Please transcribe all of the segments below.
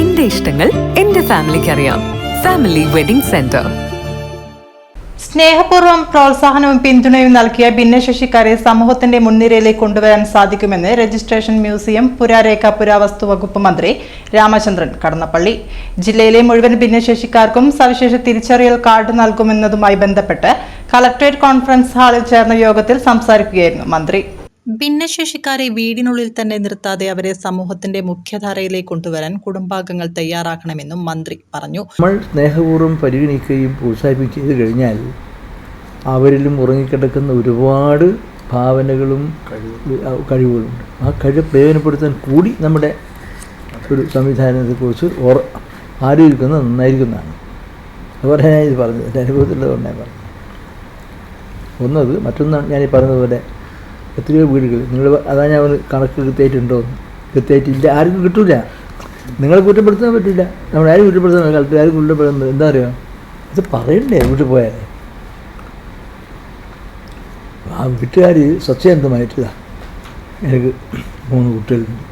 എന്റെ ഇഷ്ടങ്ങൾ എന്റെ ഫാമിലിക്ക് അറിയാം ഫാമിലി വെഡിംഗ് സെന്റർ സ്നേഹപൂർവം പ്രോത്സാഹനവും പിന്തുണയും നൽകിയ ഭിന്നശേഷിക്കാരെ സമൂഹത്തിന്റെ മുൻനിരയിലേക്ക് കൊണ്ടുവരാൻ സാധിക്കുമെന്ന് രജിസ്ട്രേഷൻ മ്യൂസിയം പുരാരേഖ പുരാവസ്തു വകുപ്പ് മന്ത്രി രാമചന്ദ്രൻ കടന്നപ്പള്ളി. ജില്ലയിലെ മുഴുവൻ ഭിന്നശേഷിക്കാർക്കും സവിശേഷ തിരിച്ചറിയൽ കാർഡ് നൽകുമെന്നതുമായി ബന്ധപ്പെട്ട് കളക്ടറേറ്റ് കോൺഫറൻസ് ഹാളിൽ ചേർന്ന യോഗത്തിൽ സംസാരിക്കുകയായിരുന്നു മന്ത്രി. ഭിന്നശേഷിക്കാരെ വീടിനുള്ളിൽ തന്നെ നിർത്താതെ അവരെ സമൂഹത്തിന്റെ മുഖ്യധാരയിലേക്ക് കൊണ്ടുവരാൻ കുടുംബാംഗങ്ങൾ തയ്യാറാക്കണമെന്നും മന്ത്രി പറഞ്ഞു. നമ്മൾ സ്നേഹപൂർവം പരിഗണിക്കുകയും പ്രോത്സാഹിപ്പിക്കുകയും കഴിഞ്ഞാൽ അവരിലും ഉറങ്ങിക്കിടക്കുന്ന ഒരുപാട് ഭാവനകളും കഴിവുകളുണ്ട് ആ കഴിവ് പ്രയോജനപ്പെടുത്താൻ കൂടി നമ്മുടെ ഒരു സംവിധാനത്തെക്കുറിച്ച് ഓർ ആലോചിക്കുന്നത് നന്നായിരിക്കുന്നതാണ്. അതുപോലെ ഞാൻ ഇത് പറഞ്ഞത്. എന്റെ അനുഭവത്തിലുള്ളതുകൊണ്ടാണ് പറഞ്ഞത്. ഒന്നത് മറ്റൊന്നാണ് ഞാൻ ഈ പറഞ്ഞതുപോലെ എത്രയോ വീടുകൾ. നിങ്ങൾ അതാ ഞാൻ കണക്ക് കൃത്യമായിട്ടുണ്ടോ? കൃത്യമായിട്ടില്ല. ആർക്കും കിട്ടില്ല നിങ്ങളെ കുറ്റപ്പെടുത്താൻ പറ്റില്ല നമ്മൾ ആരും കുറ്റപ്പെടുത്താൻ കാലത്ത് ആരും കുറ്റപ്പെടുന്നത് എന്താ അറിയാം? ഇത് പറയണ്ടേ വീട്ടിൽ പോയാൽ? ആ വീട്ടുകാർ സത്യസന്ധമായിട്ടില്ല എനിക്ക് മൂന്ന് കുട്ടികളുണ്ട്.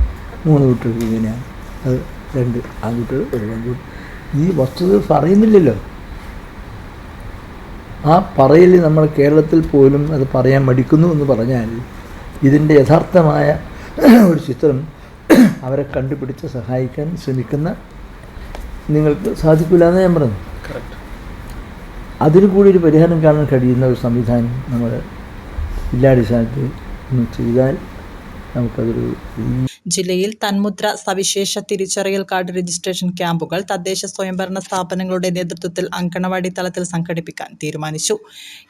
മൂന്ന് കുട്ടികൾക്ക് ഇങ്ങനെയാണ് അത് രണ്ട് ആൺകുട്ടികൾ ഒരു പെൺകുട്ടി. ഈ വസ്തുത പറയുന്നില്ലല്ലോ. ആ പറയൽ നമ്മൾ കേരളത്തിൽ പോലും അത് പറയാൻ മടിക്കുന്നു എന്ന് പറഞ്ഞാൽ ഇതിന്റെ യഥാർത്ഥമായ ഒരു ചിത്രം അവരെ കണ്ടുപിടിച്ച് സഹായിക്കാൻ ശ്രമിക്കുന്ന നിങ്ങൾക്ക് സാധിക്കില്ല എന്ന് ഞാൻ പറഞ്ഞു അതിന് കൂടി ഒരു പരിഹാരം കാണാൻ കഴിയുന്ന ഒരു സംവിധാനം നമ്മൾ ഇല്ലാടിസ്ഥാനത്ത് ഒന്ന് ചെയ്താൽ നമുക്കതൊരു ജില്ലയിൽ തന്മുദ്ര സവിശേഷ തിരിച്ചറിയൽ കാർഡ് രജിസ്ട്രേഷൻ ക്യാമ്പുകൾ തദ്ദേശ സ്വയംഭരണ സ്ഥാപനങ്ങളുടെ നേതൃത്വത്തിൽ അങ്കണവാടി തലത്തിൽ സംഘടിപ്പിക്കാൻ തീരുമാനിച്ചു.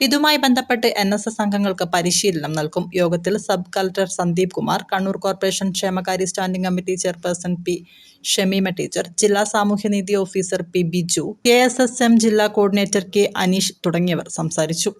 ഇതുമായി ബന്ധപ്പെട്ട് എൻ അംഗങ്ങൾക്ക് പരിശീലനം നൽകും. യോഗത്തിൽ sub collector Sandeep Kumar Kannur corporation ക്ഷേമകാര്യ standing committee chairperson P Shameema teacher ജില്ലാ സാമൂഹ്യനീതി officer P Biju K S S M ജില്ലാ കോർഡിനേറ്റർ കെ അനീഷ് തുടങ്ങിയവർ സംസാരിച്ചു.